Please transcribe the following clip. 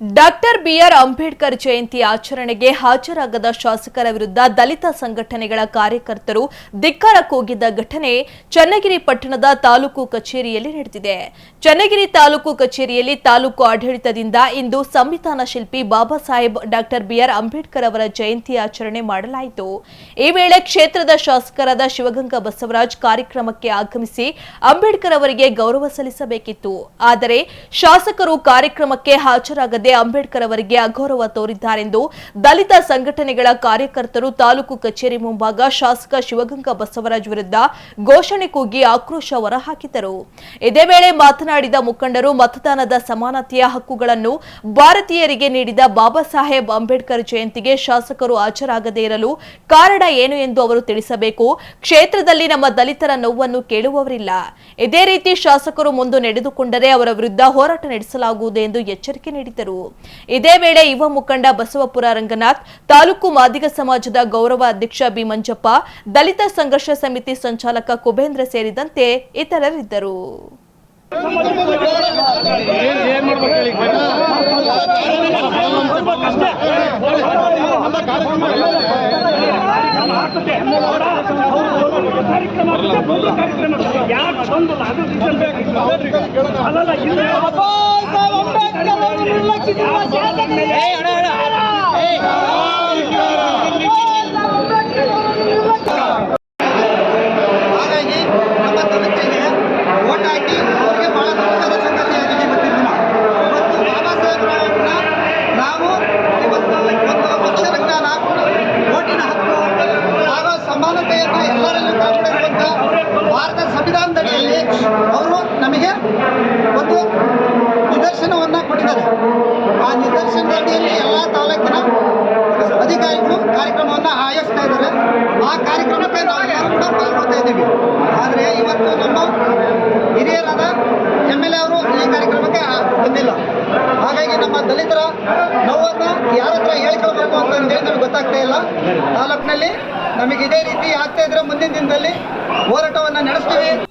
Doctor B R Ambedkar Jayanti ಆಚರಣೆಗೆ ಹಾಜರಾಗದ ಶಾಸಕರ ವಿರುದ್ಧ ದಲಿತ ಸಂಘಟನೆಗಳ ಕಾರ್ಯಕರ್ತರು ಧಿಕ್ಕಾರ ಕೂಗಿದ್ದ ಘಟನೆ ಚನ್ನಗಿರಿ ಪಟ್ಟಣದ ತಾಲೂಕು ಕಚೇರಿಯಲ್ಲಿ ನಡೆದಿದೆ. ಚನ್ನಗಿರಿ ತಾಲೂಕು ಕಚೇರಿಯಲ್ಲಿ ತಾಲೂಕು ಆಡಳಿತದಿಂದ ಇಂದು ಸಂವಿಧಾನ ಶಿಲ್ಪಿ Babasaheb, doctor B R Ambedkar ಅವರ ಜಯಂತಿ ಆಚರಣೆ ಮಾಡಲಾಯಿತು. ಈ ವೇಳೆ ಕ್ಷೇತ್ರದ ಶಾಸಕರಾದ ಶಿವಗಂಗಾ ಬಸವರಾಜ್ ಕಾರ್ಯಕ್ರಮಕ್ಕೆ ಆಗಮಿಸಿ ಅಂಬೇಡ್ಕರ್ ಅವರಿಗೆ ಗೌರವ ಸಲ್ಲಿಸಬೇಕಿತ್ತು. ಆದರೆ ಶಾಸಕರು ಕಾರ್ಯಕ್ರಮಕ್ಕೆ ಹಾಜರಾಗದೆ ಅಂಬೇಡ್ಕರ್ ಅವರಿಗೆ ಅಗೌರವ ತೋರಿದ್ದಾರೆಂದು ದಲಿತ ಸಂಘಟನೆಗಳ ಕಾರ್ಯಕರ್ತರು ತಾಲೂಕು ಕಚೇರಿ ಮುಂಭಾಗ ಶಾಸಕ ಶಿವಗಂಗಾ ಬಸವರಾಜ್ ವಿರುದ್ಧ ಘೋಷಣೆ ಕೂಗಿ ಆಕ್ರೋಶ ಹೊರಹಾಕಿದರು. ಇದೇ ವೇಳೆ ಮಾತನಾಡಿದ ಮುಖಂಡರು ಮತದಾನದ ಸಮಾನತೆಯ ಹಕ್ಕುಗಳನ್ನು ಭಾರತೀಯರಿಗೆ ನೀಡಿದ ಬಾಬಾ ಸಾಹೇಬ್ ಅಂಬೇಡ್ಕರ್ ಜಯಂತಿಗೆ ಶಾಸಕರು ಹಾಜರಾಗದೇ ಇರಲು ಕಾರಣ ಏನು ಎಂದು ಅವರು ತಿಳಿಸಬೇಕು. ಕ್ಷೇತ್ರದಲ್ಲಿ ನಮ್ಮ ದಲಿತರ ನೋವನ್ನು ಕೇಳುವವರಿಲ್ಲ. ಇದೇ ರೀತಿ ಶಾಸಕರು ಮುಂದೆ ನಡೆದುಕೊಂಡರೆ ಅವರ ವಿರುದ್ಧ ಹೋರಾಟ ನಡೆಸಲಾಗುವುದು ಎಂದು ಎಚ್ಚರಿಕೆ ನೀಡಿದರು ಇದೇ ವೇಳೆ ಯುವ ಮುಖಂಡ ಬಸವಪುರ ರಂಗನಾಥ್, ತಾಲೂಕು ಮಾದಿಗ ಸಮಾಜದ ಗೌರವ ಅಧ್ಯಕ್ಷ ಬಿ ಮಂಜಪ್ಪ, ದಲಿತ ಸಂಘರ್ಷ ಸಮಿತಿ ಸಂಚಾಲಕ ಕುಬೇಂದ್ರ ಸೇರಿದಂತೆ ಇತರರಿದ್ದರು. ಯಾಕೆ ಬಂದಲ್ಲ? ಅದು ज्यादा ಕಾರ್ಯಕ್ರಮಕ್ಕೆ ನಾವು ಯಾರು ಕೂಡ ಪಾಲ್ಗೊಳ್ತಾ ಇದ್ದೀವಿ. ಆದರೆ ಇವತ್ತು ನಮ್ಮ ಹಿರಿಯರಾದ ಎಂ ಎಲ್ ಎ ಅವರು ಈ ಕಾರ್ಯಕ್ರಮಕ್ಕೆ ಬಂದಿಲ್ಲ. ಹಾಗಾಗಿ ನಮ್ಮ ದಲಿತರ ನೋವನ್ನು ಯಾರ ಹತ್ರ ಹೇಳ್ಕೊಳ್ಬೇಕು ಅಂತ ನಮಗೆ ಗೊತ್ತಾಗ್ತಾ ಇಲ್ಲ. ತಾಲೂಕಿನಲ್ಲಿ ನಮಗೆ ಇದೇ ರೀತಿ ಆಗ್ತಾ ಇದ್ರೆ ಮುಂದಿನ ದಿನದಲ್ಲಿ ಹೋರಾಟವನ್ನು ನಡೆಸ್ತೀವಿ.